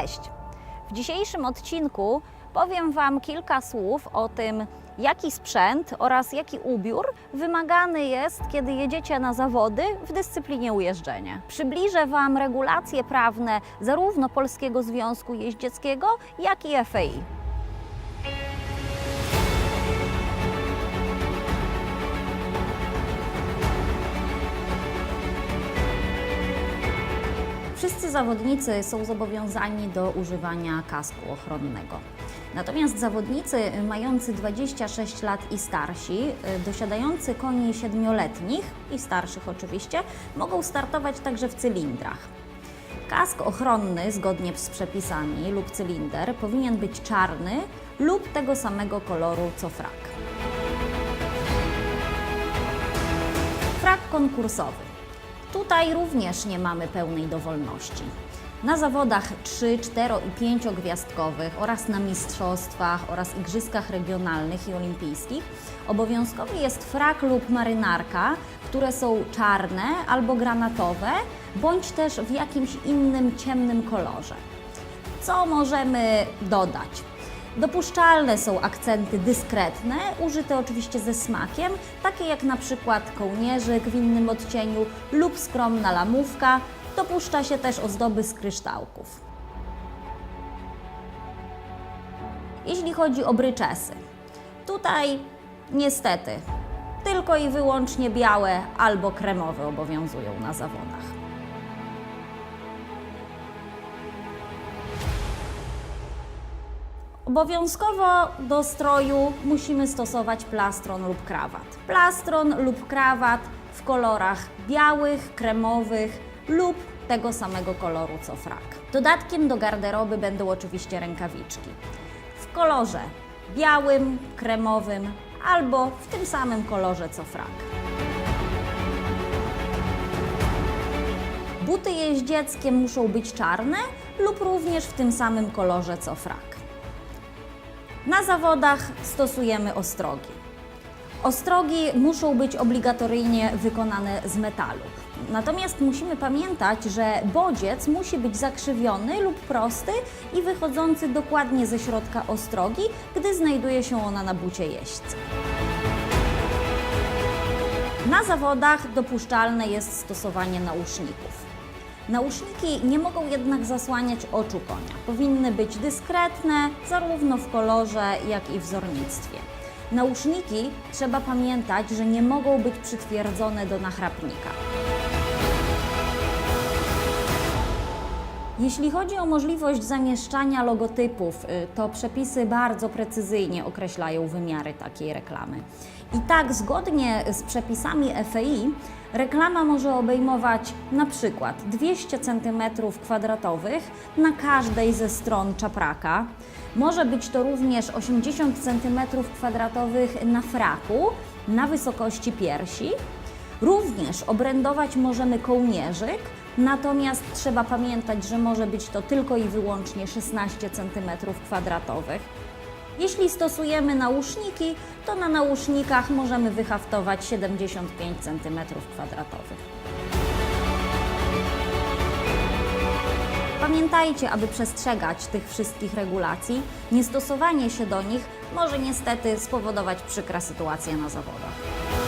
Cześć! W dzisiejszym odcinku powiem Wam kilka słów o tym, jaki sprzęt oraz jaki ubiór wymagany jest, kiedy jedziecie na zawody w dyscyplinie ujeżdżenia. Przybliżę Wam regulacje prawne zarówno Polskiego Związku Jeździeckiego, jak i FAI. Wszyscy zawodnicy są zobowiązani do używania kasku ochronnego. Natomiast zawodnicy mający 26 lat i starsi, y, dosiadający koni siedmioletnich i starszych oczywiście, mogą startować także w cylindrach. Kask ochronny, zgodnie z przepisami, lub cylinder powinien być czarny lub tego samego koloru co frak. Frak konkursowy. Tutaj również nie mamy pełnej dowolności. Na zawodach 3, 4 i 5 gwiazdkowych oraz na mistrzostwach oraz igrzyskach regionalnych i olimpijskich obowiązkowy jest frak lub marynarka, które są czarne albo granatowe, bądź też w jakimś innym ciemnym kolorze. Co możemy dodać? Dopuszczalne są akcenty dyskretne, użyte oczywiście ze smakiem, takie jak na przykład kołnierzyk w innym odcieniu lub skromna lamówka. Dopuszcza się też ozdoby z kryształków. Jeśli chodzi o bryczesy, tutaj niestety tylko i wyłącznie białe albo kremowe obowiązują na zawodach. Obowiązkowo do stroju musimy stosować plastron lub krawat. Plastron lub krawat w kolorach białych, kremowych lub tego samego koloru co frak. Dodatkiem do garderoby będą oczywiście rękawiczki w kolorze białym, kremowym albo w tym samym kolorze co frak. Buty jeździeckie muszą być czarne lub również w tym samym kolorze co frak. Na zawodach stosujemy ostrogi. Ostrogi muszą być obligatoryjnie wykonane z metalu. Natomiast musimy pamiętać, że bodziec musi być zakrzywiony lub prosty i wychodzący dokładnie ze środka ostrogi, gdy znajduje się ona na bucie jeźdźca. Na zawodach dopuszczalne jest stosowanie nauszników. Nauszniki nie mogą jednak zasłaniać oczu konia. Powinny być dyskretne, zarówno w kolorze, jak i wzornictwie. Nauszniki trzeba pamiętać, że nie mogą być przytwierdzone do nachrapnika. Jeśli chodzi o możliwość zamieszczania logotypów, y, to przepisy bardzo precyzyjnie określają wymiary takiej reklamy. I tak, zgodnie z przepisami FEI, reklama może obejmować na przykład 200 cm2 na każdej ze stron czapraka. Może być to również 80 cm2 na fraku, na wysokości piersi. Również obrędować możemy kołnierzyk, natomiast trzeba pamiętać, że może być to tylko i wyłącznie 16 cm2. Jeśli stosujemy nauszniki, to na nausznikach możemy wyhaftować 75 cm2. Pamiętajcie, aby przestrzegać tych wszystkich regulacji. Niestosowanie się do nich może niestety spowodować przykra sytuacja na zawodach.